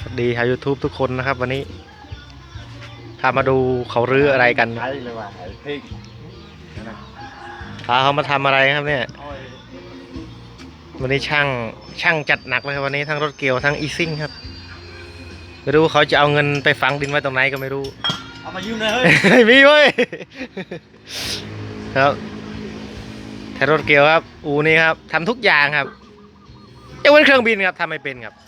สวัสดีชาวยูทูบทุกคนนะครับ วันนี้พามาดูเขารื้ออะไรกันใช่เลยว่ะไอ้พริกนะพาเขามาทำอะไรครับเนี่ยโอ้ยวันนี้ช่างช่างจัดหนักเลยครับวันนี้ทั้งรถเกี่ยวทั้งอีซิ่งครับไม่รู้เขาจะเอาเงินไปฝังดินไว้ตรงไหนก็ไม่รู้ เอามายืมเลยเฮ้ย มีเว้ย ครับแทนรถเกี่ยวครับ อูนี่ครับทำทุกอย่างครับยกเว้นเครื่องบินครับทำไม่เป็นครับมีวิธีโจทย์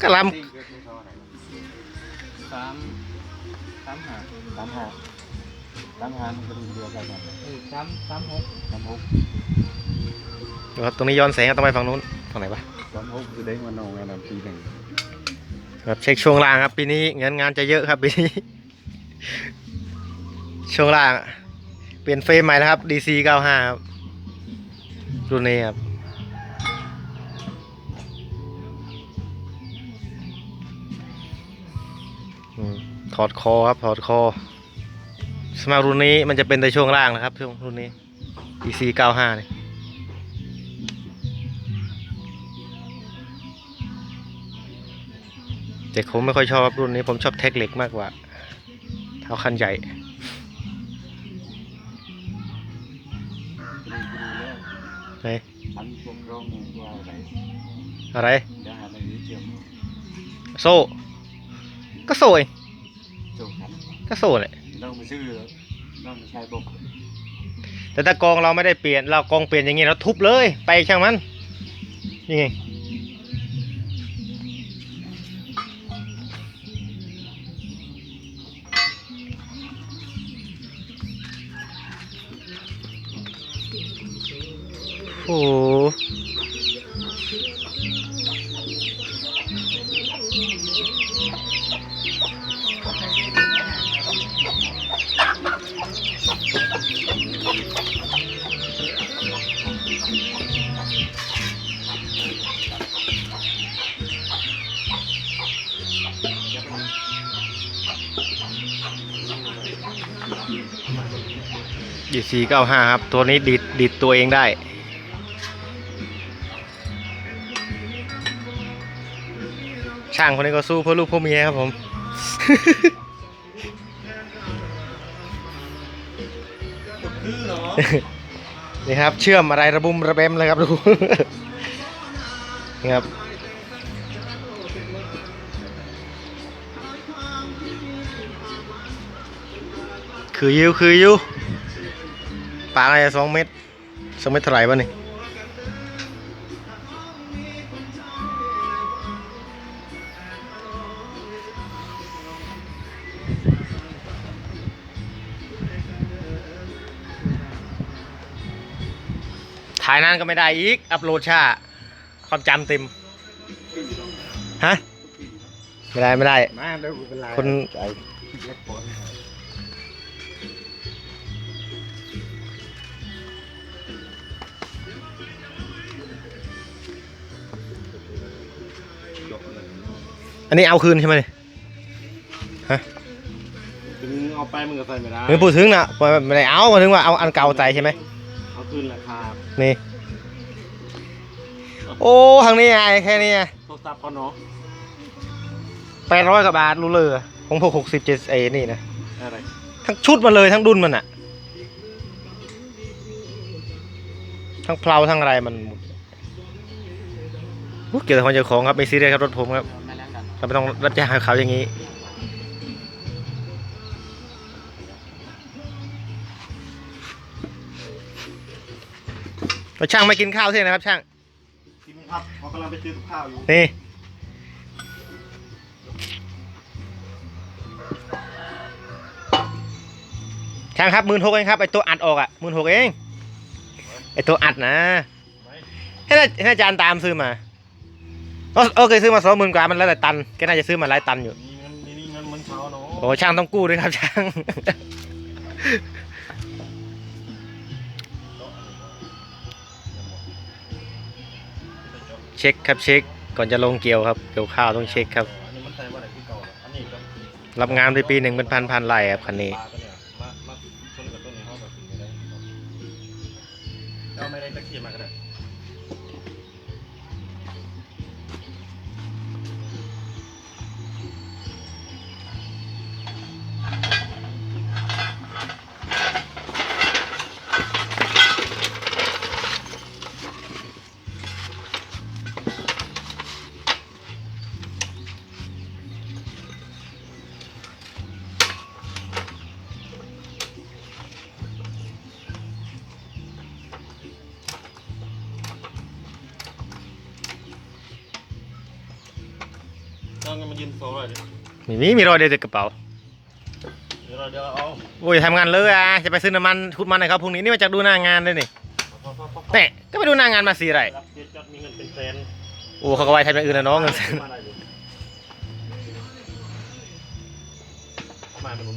ก็ลจริงเกิดไม่เท่าไหร่สามสามหาสามห้าสามห้ามันก็ดูเดียวกันนะเออสามสามหกสามหกำดูครับตรงนี้ย้อนแสงครับต้องไปฝั่งนู้นฝั่งไหนวะสามหกคือเด้งมานองกันนะปีหนึ่งครับเช็คช่วงล่างครับปีนี้งานงานจะเยอะครับปีนี้ ช่วงล่างเปลี่ยนเฟรมใหม่แล้วครับ DC 95ครับรุ่นนี้ครับ ถอดคอครับถอดคอสำหรับรุ่นนี้มันจะเป็นแต่ช่วงล่างนะครับช่วงรุ่นนี้ DC 95นี่แต่ผมไม่ค่อยชอบรุ่นนี้ผมชอบเทคเล็กมากกว่า เท่าคันใหญ่ ไหนอะไรอะไรโซ่ ก็โซ่เองโจทย์ครับ ก็โซ่แหละต้องมาชื่อต้องมาใช้บอกแต่ถ้ากองเราไม่ได้เปลี่ยนเรากองเปลี่ยนอย่างงี้เราทุบเลยไปช่างมันยังไงโอ้ ดีซีเก้าห้าครับ ตัวนี้ดิดดิดตัวเองได้ ช่างคนนี้ก็สู้เพื่อลูกเพื่อเมียครับผม นี่ครับ เชื่อมอะไรระบุมระเบมเลยครับดูนี่ครับ คือยิวคือยิวปากอะไรสองเมตรสองเมตรเท่าไหร่บ้านี่ถ่ายนั้นก็ไม่ได้อีก อัพโหลดช้าความจำเต็ม ฮะ ไม่ได้ ไม่ได้มาเดี๋ยวเป็นไรคน อ้เล็กปอนอันนี้เอาคืนใช่ไหมนี่ถึงเอาไปมึงก็ใส่ไม่ได้ไม่พูดถึงนะไม่ได้เอาหมายถึงว่าเอาอันเก่าใจใช่ไหมเอาขึ้นราคานี่ โอ้ทางนี้ไงแค่นี้ไงโทรศัพท์เขาเนาะแปดร้อยกว่าบาทรู้เลยของพวกหกสิบเจ็ดเอนี่นะอะไรทั้งชุดมาเลยทั้งดุนมันอะทั้งเพลาทั้งอะไรมันหมดอุ๊ยเกี่ยวกับคนเจ้าของครับไม่ซีเรียสครับรถผมครับมาแล้วกัน เราไม่ต้องรับจ้างเขาอย่างนี้แล้วช่างไม่กินข้าวเที่ยงนะครับ ช่างทีมครับเขากำลังไปซื้อกับข้าวอยู่นี่ช่างครับหมื่นหกเองครับไอตัวอัดออกอะหมื่นหกเองไอตัวอัดนะให้ได้ให้อาจารย์ตามซื้อมา เออเออเคยซื้อมาสองหมื่นกว่ามันแล้วแต่ตันแกน่าจะซื้อมาหลายตันอยู่มีเงินมีเงินเหมือนเขาเนาะโอ้ช่างต้องกู้ด้วยครับช่างเช็คครับเช็คก่อนจะลงเกี่ยวครับเกี่ยวข้าวต้องเช็คครับ อันนี้มันใส่ว่าอะไรที่เก่าเหรออันนี้ก็รับงานไปปีหนึ่งเป็นพันพันไร่ครับคันนี้ ปลาตัวเนี่ย องจะมายืมโซ่เลยดิมีมีมีรอยเดียวในกระเป๋าเดี๋ยวเราเดี๋ยวเอาโอ้ยทำงานเลยอะจะไปซื้อน้ำมันขุดมันให้เขาพรุ่งนี้นี่มาจากดูหน้างานเลยนี่เนี่ยก็ไปดูหน้างานมาสีไรรับเจ็ดจัดมีเงินเป็นแสนโอ้เขาก็ไว้ทำอย่างอื่นนะน้องเงินแสนมาได้เลยมาเป็นผม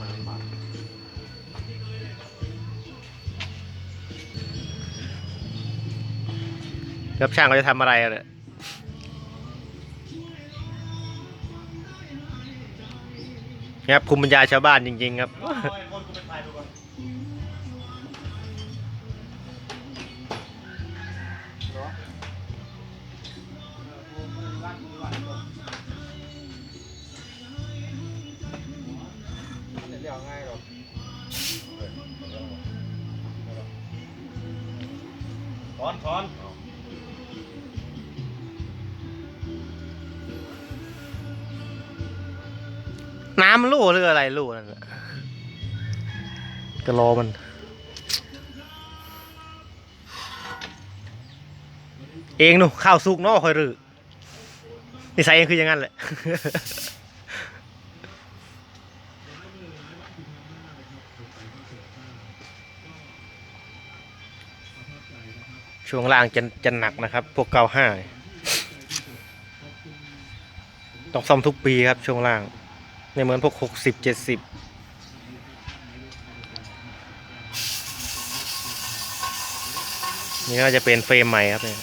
มาเป็นบาทรับช่างเขาจะทำอะไรอะเนี่ย ครับภูมิปัญญาชาวบ้านจริง ๆ ครับถอนถอน นน้ำมันรั่วหรืออะไรรั่วนั่นน่ะกระโลมัน เองหนูข้าวสุกเนอกคอยรื้อนิสัยเองคืออย่างนั้นแหละช่วงล่างจะจะหนักนะครับ พวกเกาห้าต้องซ่อมทุกปีครับช่วงล่าง ไม่เหมือนพวกหกสิบเจ็ดสิบนี่ก็จะเป็นเฟรมใหม่ครับเนี่ย